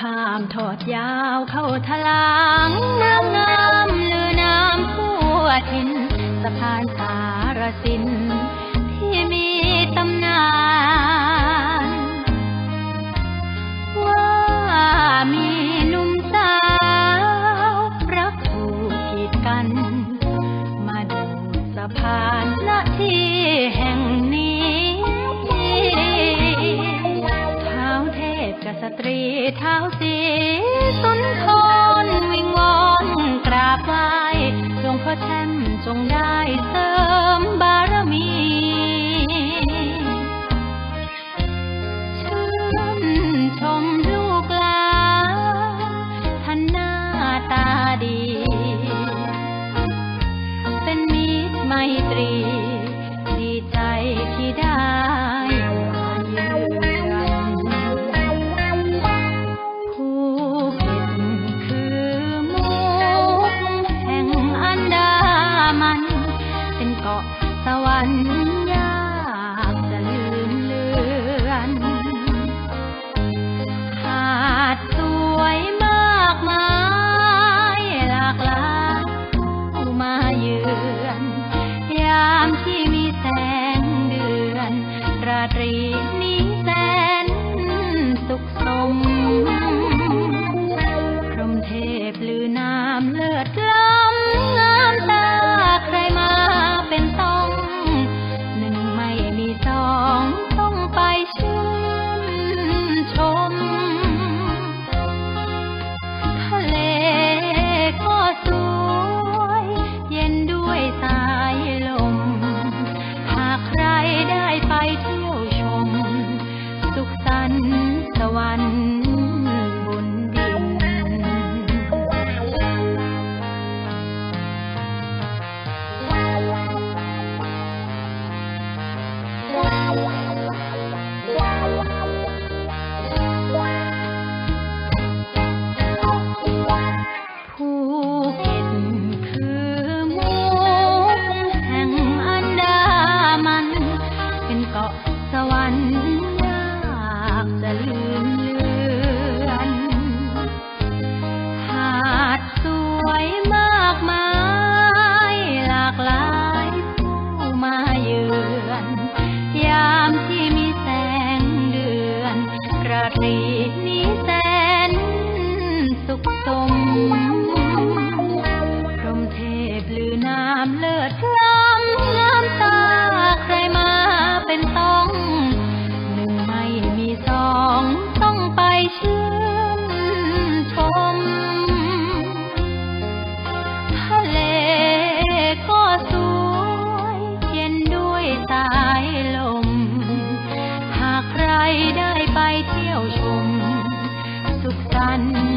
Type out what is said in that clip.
ข้ามทอดยาวเข้าทลางน้ำงามเรือน้ำพัวทินสะพานสารสิน ठाउँसे สวรรค์ยากจะลืมเลือนขาดสวยมากมายหลากหลายมาเยือน ยามที่มีแสงเดือน ราตรีนี้แสนสุขสมพรมเทพลือนามเลิศเลอ white one